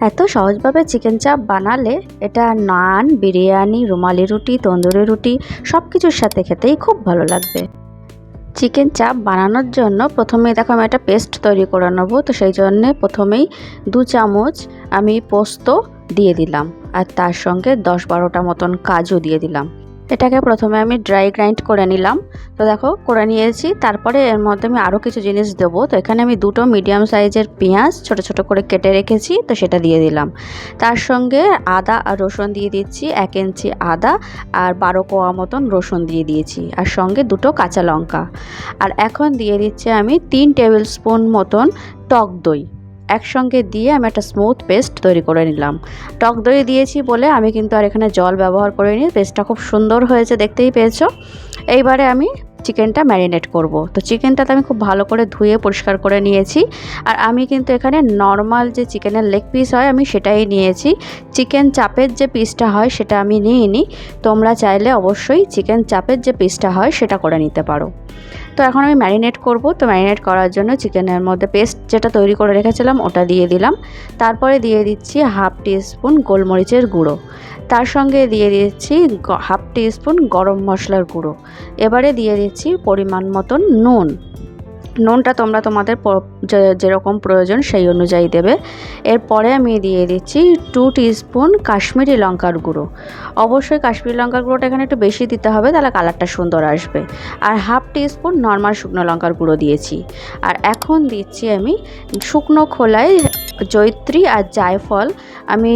এত সহজভাবে চিকেন চাপ বানালে এটা নান, বিরিয়ানি, রুমালি রুটি, তন্দুরি রুটি সব কিছুর সাথে খেতেই খুব ভালো লাগবে। চিকেন চাপ বানানোর জন্য প্রথমে দেখো আমি একটা পেস্ট তৈরি করে নেব, তো সেই জন্যে প্রথমেই দু চামচ আমি পোস্ত দিয়ে দিলাম, আর তার সঙ্গে দশ বারোটা মতন কাজু দিয়ে দিলাম। এটাকে প্রথমে আমি ড্রাই গ্রাইন্ড করে নিলাম। তো দেখো, করে নিয়েছি। তারপরে এর মধ্যে আমি আরও কিছু জিনিস দেবো। তো এখানে আমি দুটো মিডিয়াম সাইজের পেঁয়াজ ছোট ছোট করে কেটে রেখেছি, তো সেটা দিয়ে দিলাম। তার সঙ্গে আদা আর রসুন দিয়ে দিচ্ছি, এক ইঞ্চি আদা আর বারো কোয়া মতন রসুন দিয়ে দিয়েছি। আর সঙ্গে দুটো কাঁচা লঙ্কা। আর এখন দিয়ে দিচ্ছি আমি তিন টেবিল স্পুন মতন টক দই। একসঙ্গে দিয়ে আমি একটা স্মুথ পেস্ট তৈরি করে নিলাম। টক দই দিয়েছি বলে আমি কিন্তু আর এখানে জল ব্যবহার করিনি পেস্টটা খুব সুন্দর হয়েছে, দেখতেই পেয়েছ? এইবারে আমি চিকেনটা ম্যারিনেট করব। তো চিকেনটাতে আমি খুব ভালো করে ধুয়ে পরিষ্কার করে নিয়েছি। আর আমি কিন্তু এখানে নর্মাল যে চিকেনের লেগ পিস হয়, আমি সেটাই নিয়েছি। চিকেন চাপের যে পিসটা হয়, সেটা আমি নিইনি। তোমরা চাইলে অবশ্যই চিকেন চাপের যে পিসটা হয়, সেটা করে নিতে পারো। তো এখন আমি ম্যারিনেট করব। তো ম্যারিনেট করার জন্য চিকেনের মধ্যে পেস্ট যেটা তৈরি করে রেখেছিলাম, ওটা দিয়ে দিলাম। তারপরে দিয়ে দিচ্ছি হাফ টিস্পুন গোলমরিচের গুঁড়ো। তার সঙ্গে দিয়ে দিচ্ছি হাফ টিস্পুন গরম মশলার গুঁড়ো। এবারে দিয়ে দিচ্ছি পরিমাণ মতন নুন। নুনটা তোমরা তোমাদের যেরকম প্রয়োজন সেই অনুযায়ী দেবে। এরপরে আমি দিয়ে দিচ্ছি টু স্পুন কাশ্মীরি লঙ্কার গুঁড়ো। অবশ্যই কাশ্মীরি লঙ্কার গুঁড়োটা এখানে একটু বেশি দিতে হবে, তাহলে কালারটা সুন্দর আসবে। আর হাফ টিস্পুন নর্মাল শুকনো লঙ্কার গুঁড়ো দিয়েছি। আর এখন দিচ্ছি আমি শুকনো খোলায় জৈত্রী আর জায়ফল আমি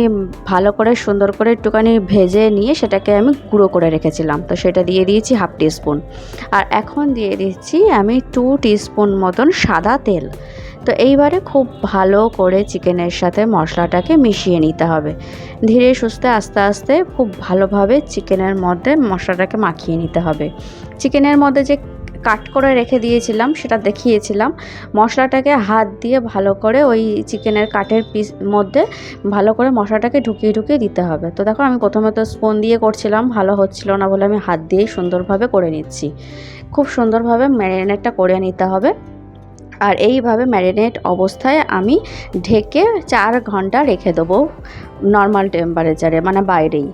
ভালো করে সুন্দর করে একটুখানি ভেজে নিয়ে সেটাকে আমি গুঁড়ো করে রেখেছিলাম। তো সেটা দিয়ে দিয়েছি হাফ টিস্পুন। আর এখন দিয়ে দিচ্ছি আমি টু টিস্পুন মতন সাদা তেল। তো এইবারে খুব ভালো করে চিকেনের সাথে মশলাটাকে মিশিয়ে নিতে হবে। ধীরে সুস্থে আস্তে আস্তে খুব ভালোভাবে চিকেনের মধ্যে মশলাটাকে মাখিয়ে নিতে হবে। চিকেনের মধ্যে যে কাট করে রেখে দিয়েছিলাম, সেটা দেখিয়েছিলাম। মশলাটাকে হাত দিয়ে ভালো করে ওই চিকেনের কাটের পিস মধ্যে ভালো করে মশলাটাকে ঢুকিয়ে ঢুকিয়ে দিতে হবে। তো দেখো, আমি প্রথমে তো স্পুন দিয়ে করছিলাম, ভালো হচ্ছিল না বলে আমি হাত দিয়েই সুন্দরভাবে করে নিচ্ছি। খুব সুন্দরভাবে ম্যারিনেটটা করে নিতে হবে। আর এইভাবে ম্যারিনেট অবস্থায় আমি ঢেকে চার ঘণ্টা রেখে দেবো নর্মাল টেম্পারেচারে মানে বাইরেই।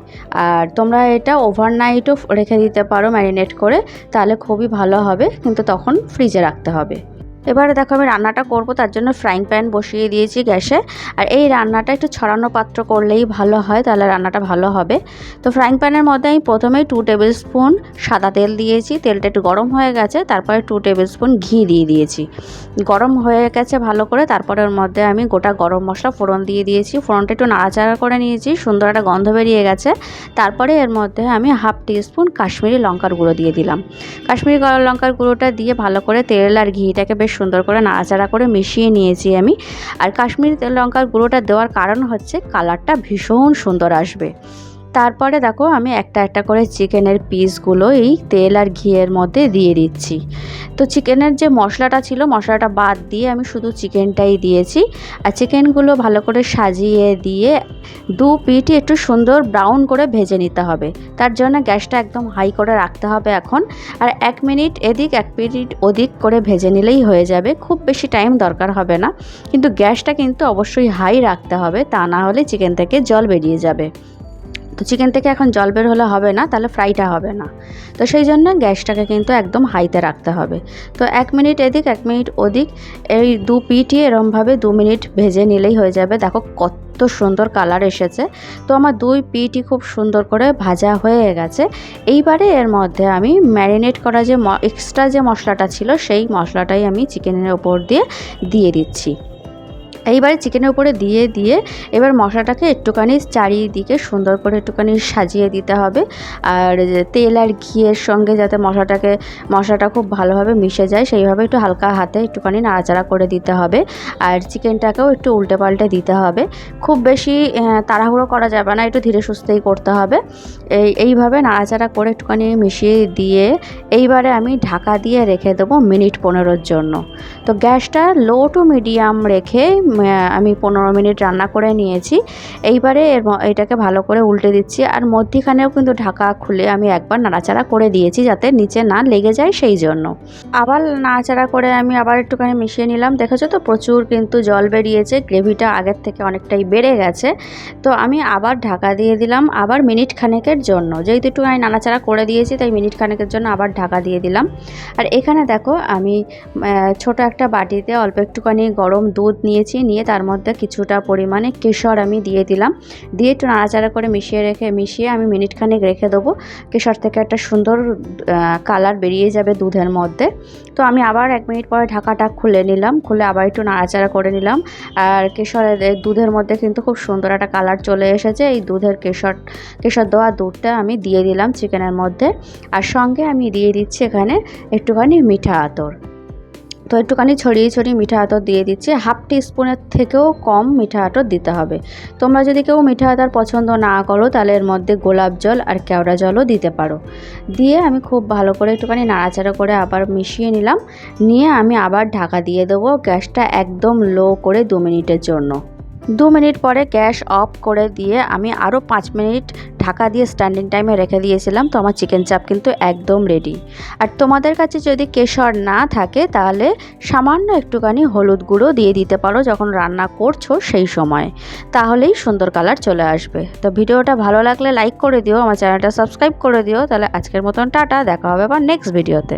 আর তোমরা এটা ওভারনাইটও রেখে দিতে পারো ম্যারিনেট করে, তাহলে খুবই ভালো হবে, কিন্তু তখন ফ্রিজে রাখতে হবে। এবারে দেখো আমি রান্নাটা করব, তার জন্য ফ্রাইং প্যান বসিয়ে দিয়েছি গ্যাসে। আর এই রান্নাটা একটু ছড়ানো পাত্র করলেই ভালো হয়, তাহলে রান্নাটা ভালো হবে। তো ফ্রাইং প্যানের মধ্যে আমি প্রথমেই টু টেবিল স্পুন সাদা তেল দিয়েছি, তেলটা একটু গরম হয়ে গেছে, তারপরে টু টেবিল স্পুন ঘি দিয়ে দিয়েছি। গরম হয়ে গেছে ভালো করে, তারপরে ওর মধ্যে আমি গোটা গরম মশলা ফোড়ন দিয়ে দিয়েছি। ফোড়নটা একটু নাড়াচাড়া করে নিয়েছি, সুন্দর একটা গন্ধ বেরিয়ে গেছে। তারপরে এর মধ্যে আমি হাফ টিস্পুন কাশ্মীরি লঙ্কার গুঁড়ো দিয়ে দিলাম। কাশ্মীরি লঙ্কার গুঁড়োটা দিয়ে ভালো করে তেল আর ঘিটাকে সুন্দর করে নাড়াচাড়া করে মিশিয়ে নিয়েছি আমি। আর কাশ্মীরি লঙ্কার গুঁড়োটা দেওয়ার কারণ হচ্ছে কালারটা ভীষণ সুন্দর আসবে। তারপরে দেখো আমি একটা একটা করে চিকেনের পিসগুলো এই তেল আর ঘিয়ের মধ্যে দিয়ে দিচ্ছি। তো চিকেনের যে মশলাটা ছিল, মশলাটা বাদ দিয়ে আমি শুধু চিকেনটাই দিয়েছি। আর চিকেনগুলো ভালো করে সাজিয়ে দিয়ে দু পিটি একটু সুন্দর ব্রাউন করে ভেজে নিতে হবে। তার জন্য গ্যাসটা একদম হাই করে রাখতে হবে এখন। আর এক মিনিট এদিক, এক মিনিট ওদিক করে ভেজে নিলেই হয়ে যাবে। খুব বেশি টাইম দরকার হবে না। কিন্তু গ্যাসটা কিন্তু অবশ্যই হাই রাখতে হবে, তা না হলে চিকেন থেকে জল বেরিয়ে যাবে। তো চিকেন থেকে এখন জল বের হলে হবে না, তাহলে ফ্রাইটা হবে না। তো সেই জন্য গ্যাসটাকে কিন্তু একদম হাইতে রাখতে হবে। তো এক মিনিট এদিক, এক মিনিট ওদিক, এই দু পিঠই এরমভাবে দু মিনিট ভেজে নিলেই হয়ে যাবে। দেখো কত সুন্দর কালার এসেছে। তো আমার দুই পিঠই খুব সুন্দর করে ভাজা হয়ে গেছে। এইবারে এর মধ্যে আমি ম্যারিনেট করা যে এক্সট্রা যে মশলাটা ছিল, সেই মশলাটাই আমি চিকেনের ওপর দিয়ে দিয়ে দিচ্ছি। এইবারে চিকেনের উপরে দিয়ে দিয়ে এবার মশলাটাকে একটুখানি চারিদিকে সুন্দর করে একটুখানি সাজিয়ে দিতে হবে। আর তেল আর ঘিয়ের সঙ্গে যাতে মশলাটাকে, মশলাটা খুব ভালোভাবে মিশে যায়, সেইভাবে একটু হালকা হাতে একটুখানি নাড়াচাড়া করে দিতে হবে। আর চিকেনটাকেও একটু উল্টে পাল্টে দিতে হবে। খুব বেশি তাড়াহুড়ো করা যাবে না, একটু ধীরে সুস্থেই করতে হবে। এই, এইভাবে নাড়াচাড়া করে একটুখানি মিশিয়ে দিয়ে এইবারে আমি ঢাকা দিয়ে রেখে দেবো মিনিট পনেরোর জন্য। তো গ্যাসটা লো টু মিডিয়াম রেখে আমি পনেরো মিনিট রান্না করে নিয়েছি। এইবারে এর এটাকে ভালো করে উল্টে দিচ্ছি আর মধ্যিখানেও কিন্তু ঢাকা খুলে আমি একবার নাড়াচাড়া করে দিয়েছি যাতে নিচে না লেগে যায় সেই জন্য। আবার নাড়াচাড়া করে আমি আবার একটুখানি মিশিয়ে নিলাম। দেখেছ তো প্রচুর কিন্তু জল বেরিয়েছে, গ্রেভিটা আগের থেকে অনেকটাই বেড়ে গেছে। তো আমি আবার ঢাকা দিয়ে দিলাম আবার মিনিট খানেকের জন্য। যেহেতু একটু আমি নাড়াচাড়া করে দিয়েছি, তাই মিনিট খানেকের জন্য আবার ঢাকা দিয়ে দিলাম। আর এখানে দেখো আমি ছোট একটা বাটিতে অল্প একটুখানি গরম দুধ নিয়েছি। নিয়ে তার মধ্যে কিছুটা পরিমাণে কেশর আমি দিয়ে দিলাম। দিয়ে একটু নাড়াচাড়া করে মিশিয়ে রেখে, মিশিয়ে আমি মিনিট খানেক রেখে দেবো। কেশর থেকে একটা সুন্দর কালার বেরিয়ে যাবে দুধের মধ্যে। তো আমি আবার এক মিনিট পরে ঢাকাটা খুলে নিলাম, খুলে আবার একটু নাড়াচাড়া করে নিলাম। আর কেশরের দুধের মধ্যে কিন্তু খুব সুন্দর একটা কালার চলে এসেছে। এই দুধের কেশর কেশর দেওয়া দুধটা আমি দিয়ে দিলাম চিকেনের মধ্যে। আর সঙ্গে আমি দিয়ে দিচ্ছি এখানে একটুখানি মিঠা আতর। তো একটুখানি ছড়িয়ে ছড়িয়ে মিঠা আতর দিয়ে দিচ্ছি। হাফ টি স্পুনের থেকেও কম মিঠা আতর দিতে হবে। তোমরা যদি কেউ মিঠা আতর পছন্দ না করো, তাহলে এর মধ্যে গোলাপ জল আর কেওড়া জলও দিতে পারো। দিয়ে আমি খুব ভালো করে একটুখানি নাড়াচাড়া করে আবার মিশিয়ে নিলাম। নিয়ে আমি আবার ঢাকা দিয়ে দেবো গ্যাসটা একদম লো করে দু মিনিটের জন্য। দু মিনিট পরে গ্যাস অফ করে দিয়ে আমি আরও পাঁচ মিনিট ঢাকা দিয়ে স্ট্যান্ডিং টাইমে রেখে দিয়েছিলাম। তো আমার চিকেন চাপ কিন্তু একদম রেডি আর তোমাদের কাছে যদি কেশর না থাকে, তাহলে সামান্য একটুখানি হলুদ গুঁড়ো দিয়ে দিতে পারো যখন রান্না করছ সেই সময়। তাহলেই সুন্দর কালার চলে আসবে। তো ভিডিওটা ভালো লাগলে লাইক করে দিও, আমার চ্যানেলটা সাবস্ক্রাইব করে দিও। তাহলে আজকের মতন টাটা, দেখা হবে আবার নেক্সট ভিডিওতে